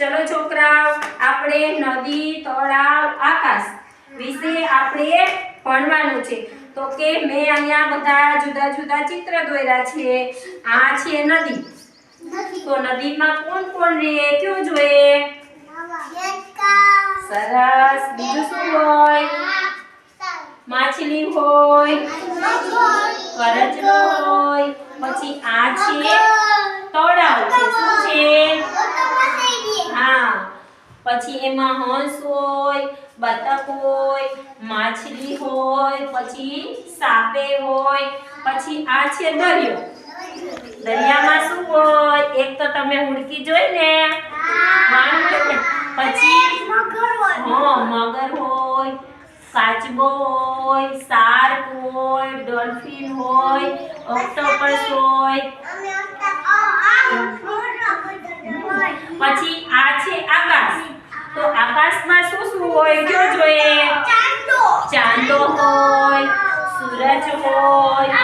ચલો છોકરાઓ, આપણે નદી, તળાવ, આકાશ વિશે આપણે ભણવાનું છે. તો કે મેં અહીંયા બધા જુદા જુદા ચિત્ર દોર્યા છે. આ છે નદી. તો નદીમાં કોણ કોણ રહે કયું જોઈએ? સરસ. બીજું શું હોય? માછલી હોય. કરચલો હોય. પછી આ છે તળાવ છે શું છે હા પછી એમાં હંસ હોય બતક હોય માછલી હોય પછી સાપે હોય પછી આ છે દરિયો દરિયામાં શું હોય? એક તો તમે હુડકી જોઈ ને. પછી હા મગર હોય કાચબો હોય સાર્ક હોય ડોલ્ફિન હોય ઓક્ટોપસ હોય. પછી ચાંદો હોય સૂરજ હોય